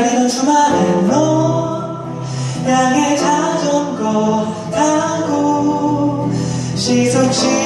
기다리던 주말에 너 양의 자전거 타고 시속 시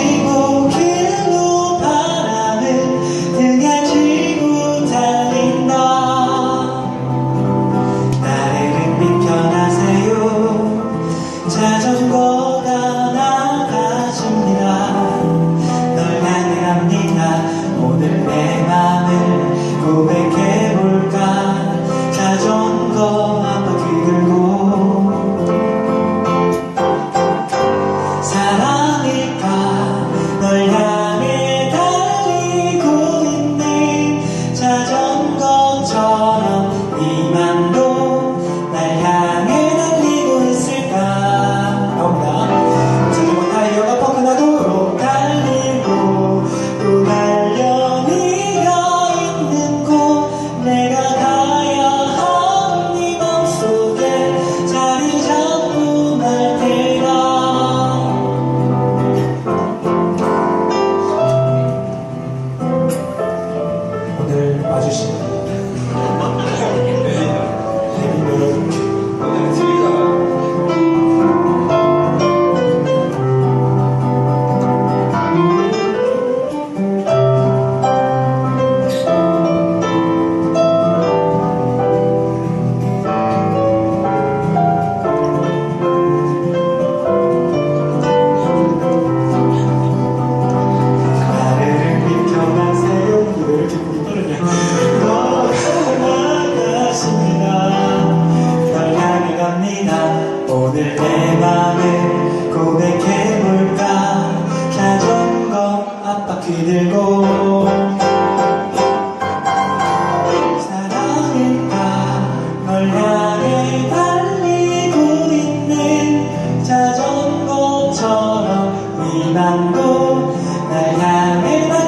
Ngài là biết tất